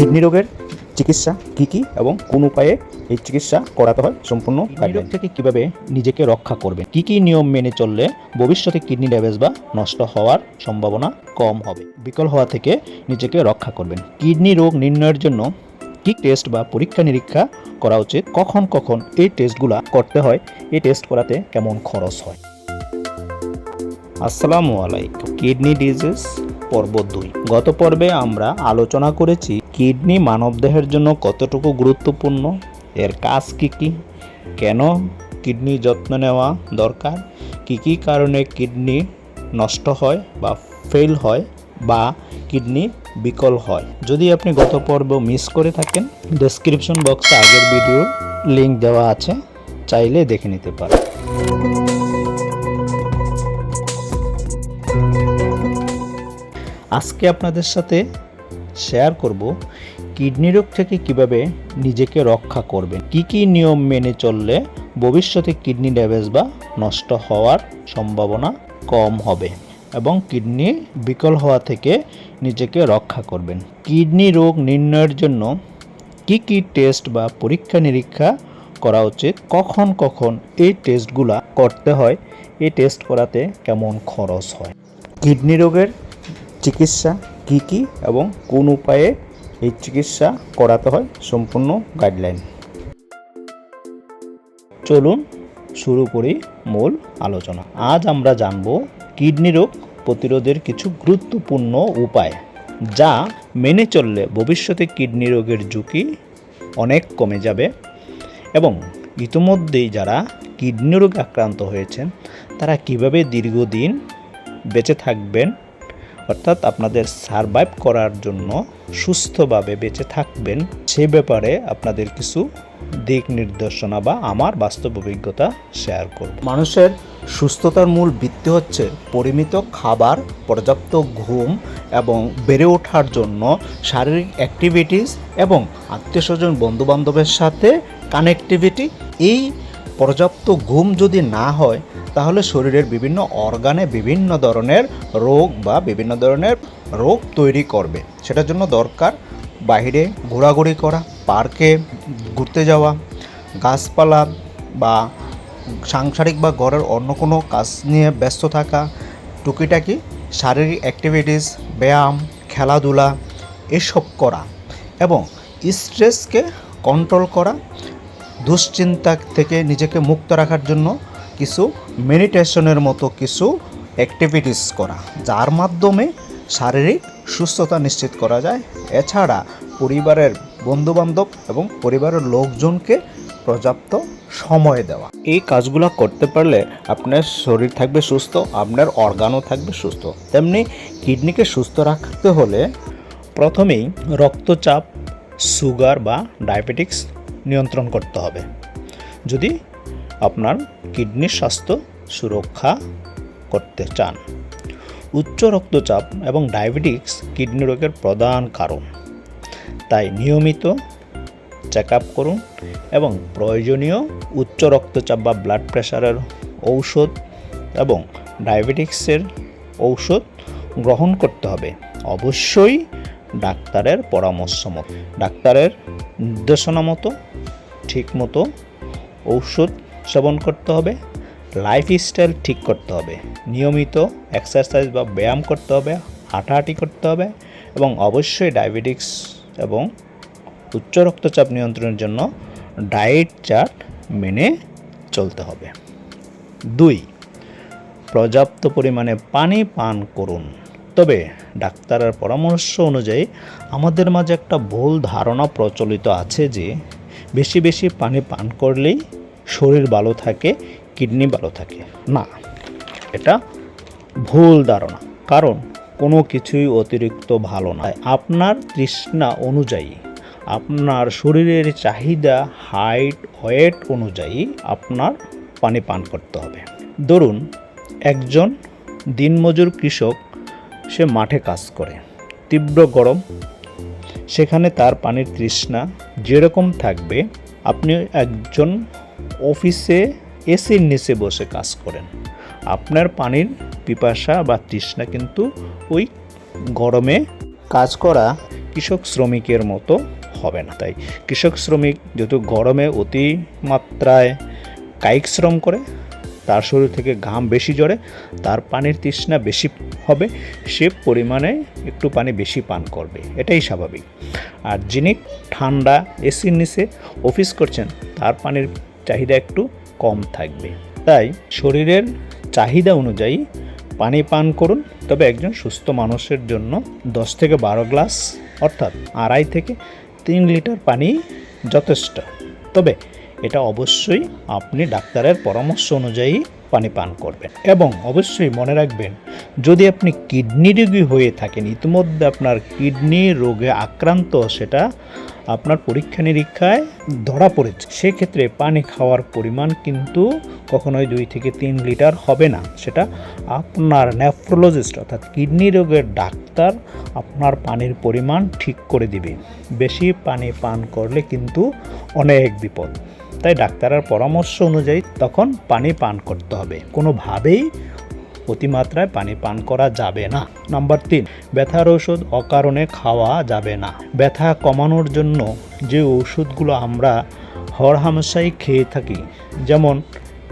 Kidney রোগের চিকিৎসা কী কী এবং কোন উপায়ে এই চিকিৎসা করাতে হয় সম্পূর্ণ কিডনি রোগ থেকে কীভাবে নিজেকে রক্ষা করবেন কি কি নিয়ম মেনে চললে ভবিষ্যতে কিডনি ড্যামেজ বা নষ্ট হওয়ার সম্ভাবনা কম হবে? বিকল হওয়া থেকে নিজেকে রক্ষা করবেন। কিডনি রোগ নির্ণয়ের জন্য কি টেস্ট বা পরীক্ষা নিরীক্ষা করা উচিত? কখন কখন এই টেস্টগুলা করতে হয়? এই টেস্ট করাতে কেমন খরচ হয়? আসসালামু আলাইকুম। কিডনি ডিজিজ পর্ব দুই। গত পর্বে আমরা আলোচনা করেছি কিডনি মানবদেহের জন্য কতটুকু গুরুত্বপূর্ণ? এর কাজ কি কি? কেন কিডনি যত্ন নেওয়া দরকার? কি কি কারণে কিডনি নষ্ট হয় বা ফেল হয় বা কিডনি বিকল হয়? যদি আপনি গত পর্ব মিস করে থাকেন ডেসক্রিপশন বক্সে আগের ভিডিওর লিংক দেওয়া আছে, চাইলে দেখে নিতে পারেন। আজকে আপনাদের সাথে শেয়ার করব কিডনি রোগ থেকে কীভাবে নিজেকে রক্ষা করবেন? কি কি নিয়ম মেনে চললে ভবিষ্যতে কিডনি ড্যামেজ বা নষ্ট হওয়ার সম্ভাবনা কম হবে? এবং কিডনি বিকল হওয়া থেকে নিজেকে রক্ষা করবেন। কিডনি রোগ নির্ণয়ের জন্য কি কি টেস্ট বা পরীক্ষা নিরীক্ষা করা উচিত? কখন কখন এই টেস্টগুলা করতে হয়? এই টেস্ট করাতে কেমন খরচ হয়? কিডনি রোগের চিকিৎসা কী কী এবং কোন উপায়ে এই চিকিৎসা করাতে হয় সম্পূর্ণ গাইডলাইন চলুন শুরু করি মূল আলোচনা। আজ আমরা জানব কিডনি রোগ প্রতিরোধের কিছু গুরুত্বপূর্ণ উপায়, যা মেনে চললে ভবিষ্যতে কিডনি রোগের ঝুঁকি অনেক কমে যাবে এবং ইতিমধ্যেই যারা কিডনি রোগে আক্রান্ত হয়েছেন, তারা কীভাবে দীর্ঘদিন বেঁচে থাকবেন অর্থাৎ আপনাদের সারভাইভ করার জন্য সুস্থভাবে বেঁচে থাকবেন, সে ব্যাপারে আপনাদের কিছু দিক নির্দেশনা বা আমার বাস্তব অভিজ্ঞতা শেয়ার করব। মানুষের সুস্থতার মূল ভিত্তি হচ্ছে পরিমিত খাবার, পর্যাপ্ত ঘুম এবং বেড়ে ওঠার জন্য শারীরিক অ্যাক্টিভিটিস এবং আত্মীয় স্বজন, বন্ধুবান্ধবের সাথে কানেক্টিভিটি এই পর্যাপ্ত ঘুম যদি না হয়, তাহলে শরীরের বিভিন্ন অর্গানে বিভিন্ন ধরনের রোগ বা বিভিন্ন ধরনের রোগ তৈরি করবে। সেটার জন্য দরকার বাইরে ঘোরাঘুরি করা, পার্কে ঘুরতে যাওয়া, গাছপালা বা সাংসারিক বা ঘরের অন্য কোনো কাজ নিয়ে ব্যস্ত থাকা, টুকিটাকি শারীরিক অ্যাক্টিভিটিস ব্যায়াম, খেলাধুলা, এসব করা এবং স্ট্রেসকে কন্ট্রোল করা দুশ্চিন্তা থেকে নিজেকে মুক্ত রাখার জন্য কিছু মেডিটেশনের মতো কিছু অ্যাক্টিভিটিস করা, যার মাধ্যমে শারীরিক সুস্থতা নিশ্চিত করা যায়। এছাড়া পরিবারের বন্ধুবান্ধব এবং পরিবারের লোকজনকে পর্যাপ্ত সময় দেওয়া। এই কাজগুলো করতে পারলে আপনার শরীর থাকবে সুস্থ, আপনার অর্গানও থাকবে সুস্থ। তেমনি কিডনিকে সুস্থ রাখতে হলে প্রথমেই রক্তচাপ সুগার বা ডায়াবেটিক্স নিয়ন্ত্রণ করতে হবে। যদি আপনার কিডনির স্বাস্থ্য সুরক্ষা করতে চান, উচ্চ রক্তচাপ এবং ডায়াবেটিক্স কিডনি রোগের প্রধান কারণ। তাই নিয়মিত চেক আপ করুন এবং প্রয়োজনীয় উচ্চ রক্তচাপ বা ব্লাড প্রেশারের ঔষধ এবং ডায়াবেটিক্সের ঔষধ গ্রহণ করতে হবে। অবশ্যই ডাক্তারের পরামর্শ মতো, ডাক্তারের নির্দেশনা মতো ঠিক মতো ঔষধ সেবন করতে হবে লাইফস্টাইল ঠিক করতে হবে, নিয়মিত এক্সারসাইজ বা ব্যায়াম করতে হবে, হাঁটাহাঁটি করতে হবে এবং অবশ্যই ডায়াবেটিক্স এবং উচ্চ রক্তচাপ নিয়ন্ত্রণের জন্য ডায়েট চার্ট মেনে চলতে হবে। দুই, পর্যাপ্ত পরিমাণে পানি পান করুন। তবে ডাক্তারের পরামর্শ অনুযায়ী আমাদের মাঝে একটা ভুল ধারণা প্রচলিত আছে যে বেশি বেশি পানি পান করলেই শরীর ভালো থাকে, কিডনি ভালো থাকে। না, এটা ভুল ধারণা, কারণ কোনো কিছুই অতিরিক্ত ভালো নয়। আপনার তৃষ্ণা অনুযায়ী, আপনার শরীরের চাহিদা, হাইট, ওয়েট অনুযায়ী আপনার পানি পান করতে হবে। ধরুন, একজন দিনমজুর কৃষক, সে মাঠে কাজ করে, তীব্র গরম সেখানে তার পানির তৃষ্ণা যেরকম থাকবে আপনি একজন অফিসে এসির নিচে বসে কাজ করেন। আপনার পানির পিপাসা বা তৃষ্ণা কিন্তু ওই গরমে কাজ করা কৃষক শ্রমিকের মতো হবে না। তাই কৃষক শ্রমিক যেহেতু গরমে অতিমাত্রায় কায়িক শ্রম করে তার শরীর থেকে ঘাম বেশি জড়ে তার পানির তৃষ্ণা বেশি হবে, সে পরিমাণে একটু পানি বেশি পান করবে। এটাই স্বাভাবিক। আর যিনি ঠান্ডা এসির নিচে অফিস করছেন, তার পানির চাহিদা একটু কম থাকবে। তাই শরীরের চাহিদা অনুযায়ী পানি পান করুন। তবে একজন সুস্থ মানুষের জন্য দশ থেকে বারো গ্লাস, অর্থাৎ আড়াই থেকে তিন লিটার পানি যথেষ্ট। তবে এটা অবশ্যই আপনি ডাক্তারের পরামর্শ অনুযায়ী পানি পান করবেন। এবং অবশ্যই মনে রাখবেন, যদি আপনি কিডনি রোগী হয়ে থাকেন, ইতিমধ্যে আপনার কিডনি রোগে আক্রান্ত, সেটা আপনার পরীক্ষা নিরীক্ষায় ধরা পড়েছে। সেক্ষেত্রে পানি খাওয়ার পরিমাণ কিন্তু কখনোই দুই থেকে তিন লিটার হবে না। সেটা আপনার নেফ্রোলজিস্ট অর্থাৎ কিডনি রোগের ডাক্তার আপনার পানির পরিমাণ ঠিক করে দিবে। বেশি পানি পান করলে কিন্তু অনেক বিপদ। তাই ডাক্তারের পরামর্শ অনুযায়ী তখন পানি পান করতে হবে। কোনোভাবেই অতিমাত্রায় পানি পান করা যাবে না। নাম্বার তিন, ব্যথার ওষুধ অকারণে খাওয়া যাবে না। ব্যথা কমানোর জন্য যে ওষুধগুলো আমরা হরহামেশাই খেয়ে থাকি, যেমন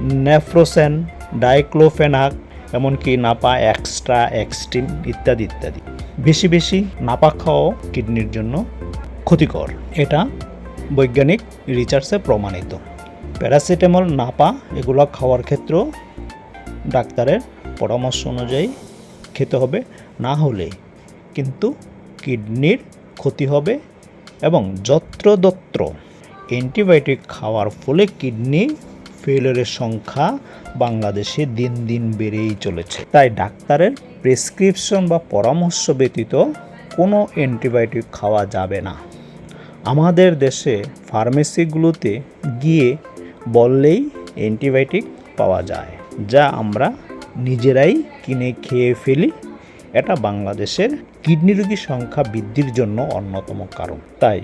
নেফ্রোসেন ডাইক্লোফেনাক, এমনকি নাপা এক্সট্রা এক্সট্রিম ইত্যাদি ইত্যাদি। বেশি বেশি নাপা খাওয়াও কিডনির জন্য ক্ষতিকর। এটা বৈজ্ঞানিক রিসার্চে প্রমাণিত। প্যারাসিটামল নাপা এগুলো খাওয়ার ক্ষেত্রেও ডাক্তারের পরামর্শ অনুযায়ী খেতে হবে, না হলে কিন্তু কিডনির ক্ষতি হবে এবং যত্রতত্র অ্যান্টিবায়োটিক খাওয়ার ফলে কিডনি ফেলিয়ারের সংখ্যা বাংলাদেশে দিন দিন বেড়েই চলেছে। তাই ডাক্তারের প্রেসক্রিপশন বা পরামর্শ ব্যতীত কোনো অ্যান্টিবায়োটিক খাওয়া যাবে না। আমাদের দেশে ফার্মেসিগুলোতে গিয়ে বললেই অ্যান্টিবায়োটিক পাওয়া যায়, যা আমরা নিজেরাই কিনে খেয়ে ফেলি। এটা বাংলাদেশের কিডনি রোগীর সংখ্যা বৃদ্ধির জন্য অন্যতম কারণ। তাই,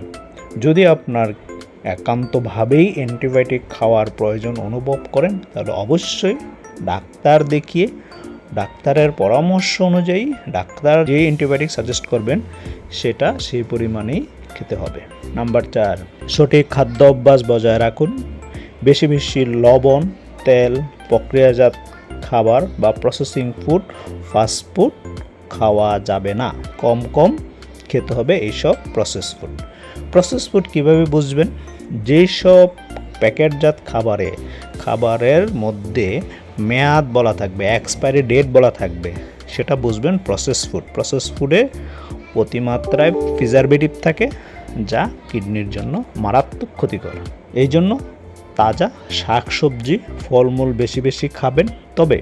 যদি আপনার একান্তভাবেই অ্যান্টিবায়োটিক খাওয়ার প্রয়োজন অনুভব করেন, তাহলে অবশ্যই ডাক্তার দেখিয়ে, ডাক্তারের পরামর্শ অনুযায়ী, ডাক্তার যে অ্যান্টিবায়োটিক সাজেস্ট করবেন, সেটা সেই পরিমাণেই খেতে হবে। নাম্বার চার, সঠিক খাদ্য অভ্যাস বজায় রাখুন। বেশি বেশি লবণ, তেল, প্রক্রিয়াজাত খাবার বা প্রসেসিং ফুড ফাস্ট ফুড খাওয়া যাবে না। কম কম খেতে হবে এইসব প্রসেস ফুড প্রসেস ফুড কীভাবে বুঝবেন? যেই সব প্যাকেটজাত খাবারে, খাবারের মধ্যে মেয়াদ বলা থাকবে এক্সপায়ারি ডেট বলা থাকবে, সেটা বুঝবেন প্রসেস ফুড প্রসেস ফুডে অতিমাত্রায় প্রিজারভেটিভ থাকে, যা কিডনির জন্য মারাত্মক ক্ষতিকর। এই জন্য তাজা শাকসবজি, ফলমূল বেশি বেশি খাবেন। তবে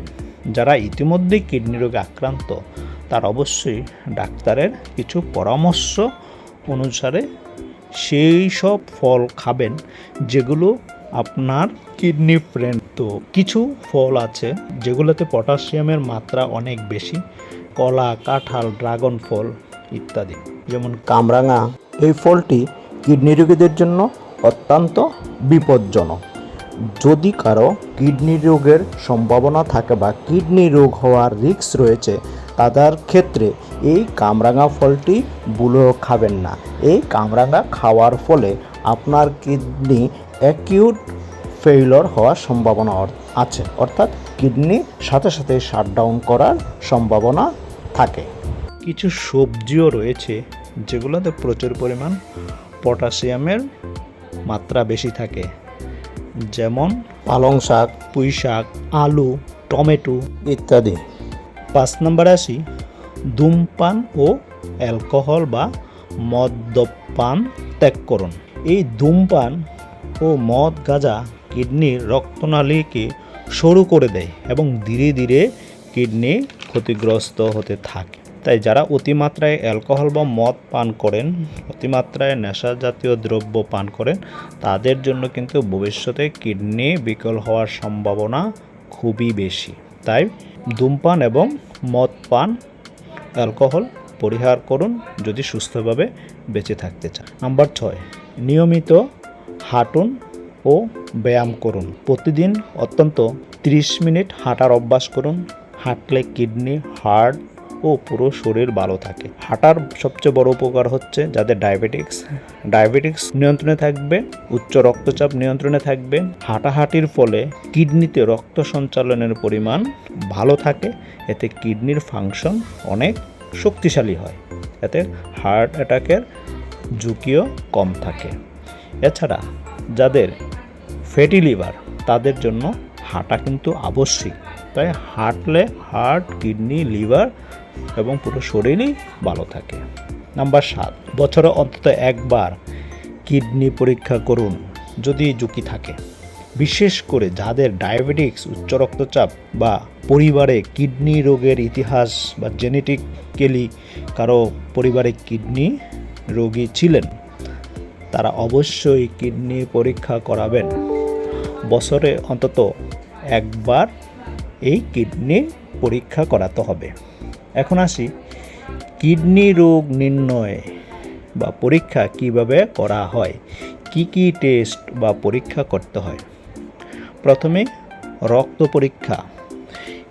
যারা ইতিমধ্যেই কিডনি রোগে আক্রান্ত, তার অবশ্যই ডাক্তারের কিছু পরামর্শ অনুসারে সেই সব ফল খাবেন, যেগুলো আপনার কিডনি ফ্রেন্ড। তো কিছু ফল আছে, যেগুলোতে পটাশিয়ামের মাত্রা অনেক বেশি, কলা, কাঁঠাল, ড্রাগন ফল ইত্যাদি। যেমন কামরাঙা, এই ফলটি কিডনি রোগীদের জন্য অত্যন্ত বিপজ্জনক। যদি কারও কিডনি রোগের সম্ভাবনা থাকে বা কিডনি রোগ হওয়ার রিস্ক রয়েছে, তাদের ক্ষেত্রে এই কামরাঙা ফলটি বুলো খাবেন না। এই কামরাঙা খাওয়ার ফলে আপনার কিডনি অ্যাকিউট ফেইলর হওয়ার সম্ভাবনা আছে। অর্থাৎ কিডনি সাথে সাথে শাটডাউন করার সম্ভাবনা থাকে। কিছু সবজিও রয়েছে যেগুলোতে প্রচুর পরিমাণ পটাশিয়ামের মাত্রা বেশি থাকে। যেমন পালং শাক, পুঁই শাক, আলু, টমেটো ইত্যাদি। পাঁচ নম্বরে আসি, ধূমপান ও অ্যালকোহল বা মদ্যপান ত্যাগ করুন। এই ধূমপান ও মদ গাঁজা কিডনির রক্তনালীকে সরু করে দেয় এবং ধীরে ধীরে কিডনি ক্ষতিগ্রস্ত হতে থাকে। তাই যারা অতিমাত্রায় অ্যালকোহল বা মদ পান করেন, অতিমাত্রায় নেশা জাতীয় দ্রব্য পান করেন, তাদের জন্য কিন্তু ভবিষ্যতে কিডনি বিকল হওয়ার সম্ভাবনা খুবই বেশি। তাই ধূমপান এবং মদ পান, অ্যালকোহল পরিহার করুন যদি সুস্থভাবে বেঁচে থাকতে চান। নাম্বার ছয়, নিয়মিত হাঁটুন ও ব্যায়াম করুন। প্রতিদিন অত্যন্ত 30 মিনিট হাঁটার অভ্যাস করুন। হাঁটলে কিডনি, হার্ট ও পুরো শরীর ভালো থাকে। হাঁটার সবচেয়ে বড় উপকার হচ্ছে যাদের ডায়াবেটিক্স ডায়াবেটিক্স নিয়ন্ত্রণে থাকবে, উচ্চ রক্তচাপ নিয়ন্ত্রণে থাকবে। হাঁটাহাঁটির ফলে কিডনিতে রক্ত সঞ্চালনের পরিমাণ ভালো থাকে। এতে কিডনির ফাংশন অনেক শক্তিশালী হয়। এতে হার্ট অ্যাটাকের ঝুঁকিও কম থাকে। এছাড়া যাদের ফ্যাটি লিভার তাদের জন্য হাঁটা কিন্তু আবশ্যিক। তাই হাঁটলে হার্ট কিডনি লিভার এবং পুরো শরীরই ভালো থাকে। নাম্বার সাত, বছরে অন্তত একবার কিডনি পরীক্ষা করুন যদি ঝুঁকি থাকে। বিশেষ করে যাদের ডায়াবেটিক্স, উচ্চ রক্তচাপ বা পরিবারে কিডনি রোগের ইতিহাস বা জেনেটিক্যালি কারও পরিবারে কিডনি রোগী ছিলেন, তারা অবশ্যই কিডনি পরীক্ষা করাবেন। বছরে অন্তত একবার এই কিডনি পরীক্ষা করাতে হবে। এখন আসি। কিডনি রোগ নির্ণয় বা পরীক্ষা কীভাবে করা হয়? কি কি টেস্ট বা পরীক্ষা করতে হয়? প্রথমে রক্ত পরীক্ষা।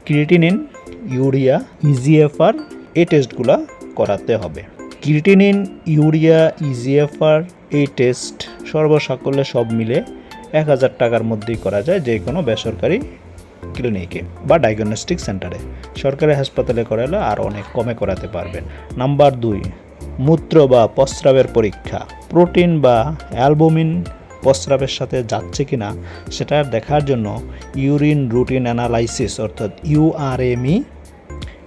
ক্রিটিনিন ইউরিয়া ইজিএফআর এই টেস্টগুলো করাতে হবে। ক্রিটিনিন ইউরিয়া ইজিএফআর এই টেস্ট সর্বসাকল্যে সব মিলে এক হাজার টাকার মধ্যেই করা যায় যে কোনো বেসরকারি ক্লিনিকে বা ডায়াগনস্টিক সেন্টারে সরকারি হাসপাতালে করালে আর অনেক কমে করাতে পারবেন। নাম্বার দুই, মূত্র বা প্রস্রাবের পরীক্ষা। প্রোটিন বা অ্যালবুমিন প্রস্রাবের সাথে যাচ্ছে কিনা সেটা দেখার জন্য ইউরিন রুটিন অ্যানালাইসিস অর্থাৎ ইউআরএমই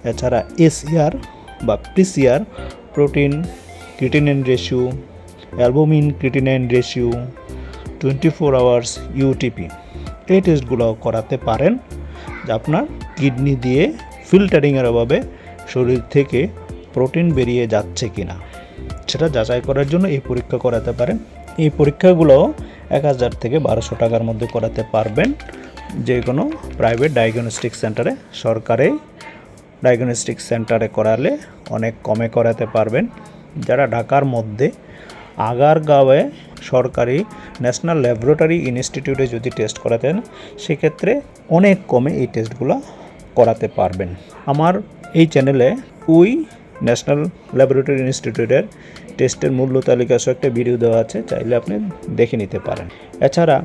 এছাড়া এসিআর বা PCR protein creatinine ratio, albumin creatinine ratio, twenty four hours UTP এই টেস্টগুলো করাতে পারেন আপনার কিডনি দিয়ে ফিল্টারিংয়ের অভাবে শরীর থেকে প্রোটিন বেরিয়ে যাচ্ছে কি না সেটা যাচাই করার জন্য এই পরীক্ষা করাতে পারেন। এই পরীক্ষাগুলো এক হাজার থেকে বারোশো টাকার মধ্যে করাতে পারবেন। যে কোনো প্রাইভেট ডায়াগনস্টিক সেন্টারে সরকারি ডায়াগনস্টিক সেন্টারে করালে অনেক কমে করাতে পারবেন। যারা ঢাকার মধ্যে আগারগাঁওয়ে সরকারি ন্যাশনাল ল্যাবরেটরি ইনস্টিটিউটে যদি টেস্ট করাতেন, সেক্ষেত্রে অনেক কমে এই টেস্টগুলো করাতে পারবেন। আমার এই চ্যানেলে ওই ন্যাশনাল ল্যাবরেটরি ইনস্টিটিউটের টেস্টের মূল্য তালিকা সহ একটা ভিডিও দেওয়া আছে, চাইলে আপনি দেখে নিতে পারেন। এছাড়া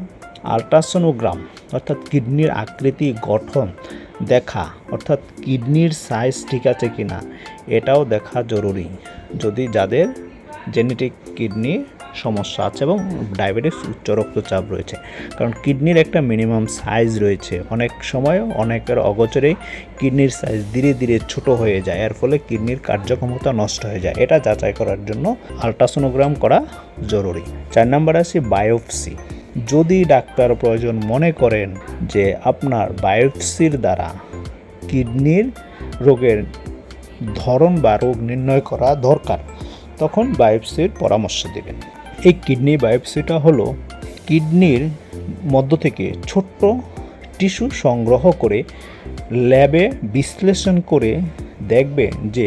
আলট্রাসোনোগ্রাম, অর্থাৎ কিডনির আকৃতি গঠন দেখা, অর্থাৎ কিডনির সাইজ ঠিক আছে কি না এটাও দেখা জরুরি। যদি যাদের জেনেটিক কিডনি সমস্যা আছে এবং ডায়াবেটিস, উচ্চ রক্তচাপ রয়েছে। কারণ কিডনির একটা মিনিমাম সাইজ রয়েছে। অনেক সময় অনেকের অগোচরেই কিডনির সাইজ ধীরে ধীরে ছোট হয়ে যায়। এর ফলে কিডনির কার্যক্ষমতা নষ্ট হয়ে যায়। এটা যাচাই করার জন্য আলট্রাসোনোগ্রাম করা জরুরি। চার নাম্বার আছে বায়োপসি। যদি ডাক্তার প্রয়োজন মনে করেন যে আপনার বায়োপসির দ্বারা কিডনির রোগের ধরন বা রোগ নির্ণয় করা দরকার তখন বায়োপসির পরামর্শ দেবেন। এই কিডনি বায়োপসিটা হলো কিডনির মধ্য থেকে ছোট্ট টিস্যু সংগ্রহ করে ল্যাবে বিশ্লেষণ করে দেখবে যে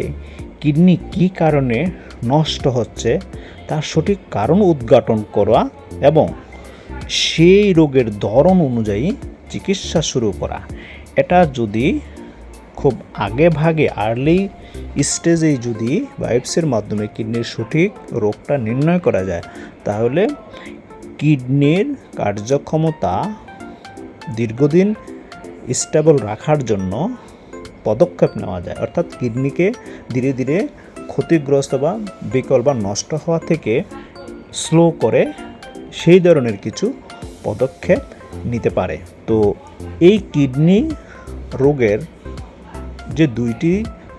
কিডনি কী কারণে নষ্ট হচ্ছে, তার সঠিক কারণ উদ্ঘাটন করা এবং সেই রোগের ধরন অনুযায়ী চিকিৎসা শুরু করা। এটা যদি খুব আগে ভাগে আর্লি স্টেজেই যদি বায়োপসির মাধ্যমে কিডনির সঠিক রোগটা নির্ণয় করা যায়, তাহলে কিডনির কার্যক্ষমতা দীর্ঘদিন স্টেবল রাখার জন্য পদক্ষেপ নেওয়া যায়। অর্থাৎ কিডনিকে ধীরে ধীরে ক্ষতিগ্রস্ত বা বিকল বা নষ্ট হওয়া থেকে স্লো করে সেই ধরনের কিছু পদক্ষেপ নিতে পারে। তো এই কিডনি রোগের যে দুইটি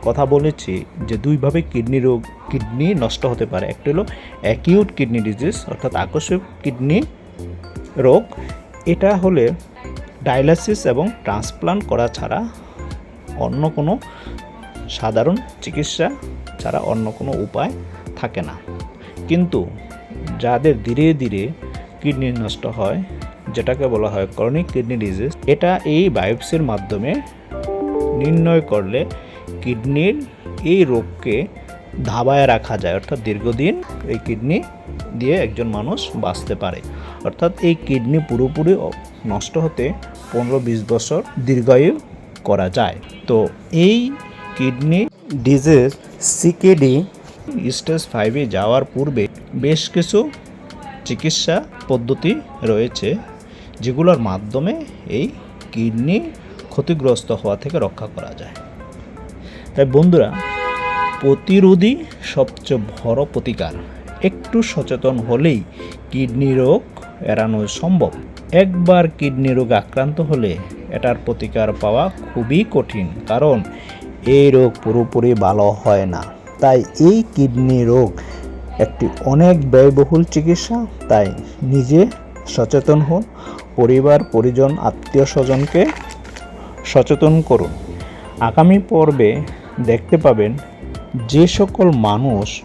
কথা বলেছি যে দুইভাবে কিডনি রোগ, কিডনি নষ্ট হতে পারে। একটা হলো অ্যাকিউট কিডনি ডিজিজ অর্থাৎ আকস্মিক কিডনি রোগ। এটা হলে ডায়ালাসিস এবং ট্রান্সপ্লান্ট করা ছাড়া অন্য কোনো সাধারণ চিকিৎসা ছাড়া অন্য কোনো উপায় থাকে না। কিন্তু যাদের ধীরে ধীরে কিডনি নষ্ট হয়, যেটাকে বলা হয় ক্রনিক কিডনি ডিজিজ এটা এই বায়োপসির মাধ্যমে নির্ণয় করলে কিডনির এই রোগকে ধাবায় রাখা যায়। অর্থাৎ দীর্ঘদিন এই কিডনি দিয়ে একজন মানুষ বাঁচতে পারে। অর্থাৎ এই কিডনি পুরোপুরি নষ্ট হতে পনেরো বিশ বছর দীর্ঘায়ু করা যায়। তো এই কিডনি ডিজিজ সিকেডি স্টেজ ফাইভে যাওয়ার পূর্বে বেশ কিছু চিকিৎসা পদ্ধতি রয়েছে, যেগুলোর মাধ্যমে এই কিডনি ক্ষতিগ্রস্ত হওয়া থেকে রক্ষা করা যায়। তাই বন্ধুরা, প্রতিরোধী সবচেয়ে বড় প্রতিকার, একটু সচেতন হলেই কিডনি রোগ এড়ানো সম্ভব। একবার কিডনি রোগ আক্রান্ত হলে এটার প্রতিকার পাওয়া খুবই কঠিন, কারণ এই রোগ পুরোপুরি ভালো হয় না। তাই এই কিডনি রোগ একটি অনেক ব্যয়বহুল চিকিৎসা, তাই নিজে সচেতন হন, পরিবার, পরিজন আত্মীয় স্বজনকে সচেতন করুন। আগামী পর্বে দেখতে পাবেন যে সকল মানুষ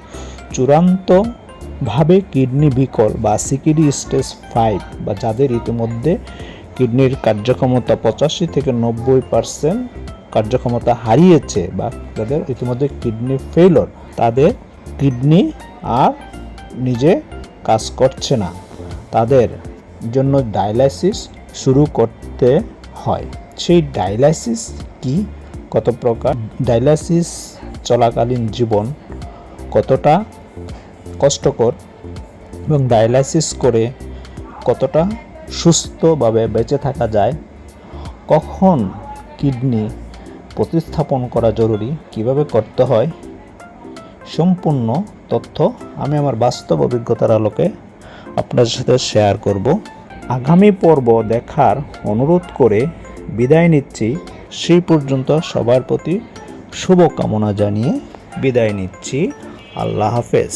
চূড়ান্তভাবে কিডনি বিকল বা সিকিডি স্টেজ ফাইভ বা যাদের ইতিমধ্যে কিডনির কার্যক্ষমতা পঁচাশি থেকে নব্বই পার্সেন্ট কার্যক্ষমতা হারিয়েছে বা যাদের ইতিমধ্যে কিডনি ফেলর তাদের কিডনি আর নিজে কাজ করছে না। তাদের জন্য ডায়ালাইসিস শুরু করতে হয়। সেই ডায়ালাইসিস কি? কত প্রকার ডায়ালাইসিস চলাকালীন জীবন কতটা কষ্টকর এবং ডায়ালাইসিস করে কতটা সুস্থভাবে বেঁচে থাকা যায়, কখন কিডনি প্রতিস্থাপন করা জরুরি, কীভাবে করতে হয়, সম্পূর্ণ তথ্য আমি আমার বাস্তব অভিজ্ঞতার আলোকে আপনাদের সাথে শেয়ার করব। আগামী পর্ব দেখার অনুরোধ করে বিদায় নিচ্ছি। সেই পর্যন্ত সবার প্রতি শুভকামনা জানিয়ে বিদায় নিচ্ছি। আল্লাহ হাফেজ।